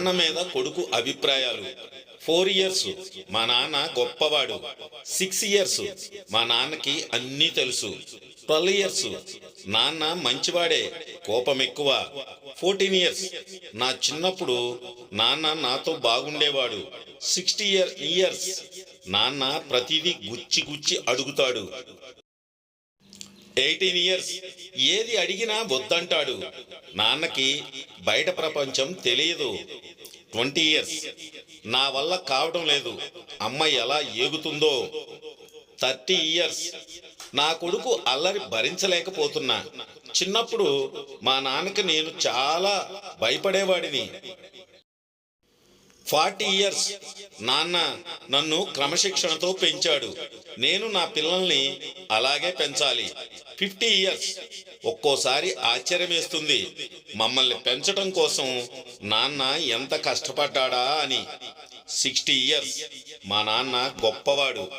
నాన్న మీద కొడుకు అభిప్రాయాలు. ఫోర్ ఇయర్స్ మా నాన్న గొప్పవాడు. సిక్స్ ఇయర్స్ మా నాన్నకి అన్నీ తెలుసు. ట్వెల్వ్ ఇయర్స్ నాన్న మంచివాడే కోపం ఎక్కువ. ఫోర్టీన్ ఇయర్స్ నా చిన్నప్పుడు నాన్న నాతో బాగుండేవాడు. సిక్స్టీ ఇయర్ ఇయర్స్ నాన్న ప్రతిదీ గుచ్చి గుచ్చి అడుగుతాడు. ఎయిటీన్ ఇయర్స్ ఏది అడిగినా వద్దంటాడు. నాన్నకి బయట ప్రపంచం తెలియదు. Twenty years. నా వల్ల కావడం లేదు. అమ్మ ఎలా ఏగుతుందో. Thirty years. నా కొడుకు అల్లరి భరించలేకపోతున్నా. చిన్నప్పుడు మా నాన్నకి నేను చాలా భయపడేవాడిని. Forty years. నాన్న నన్ను క్రమశిక్షణతో పెంచాడు. నేను నా పిల్లల్ని అలాగే పెంచాలి. Fifty years. ఒక్కోసారి ఆశ్చర్యమేస్తుంది. మమ్మల్ని పెంచడం కోసం నాన్న ఎంత కష్టపడ్డాడా అని. Sixty years. మా నాన్న గొప్పవాడు.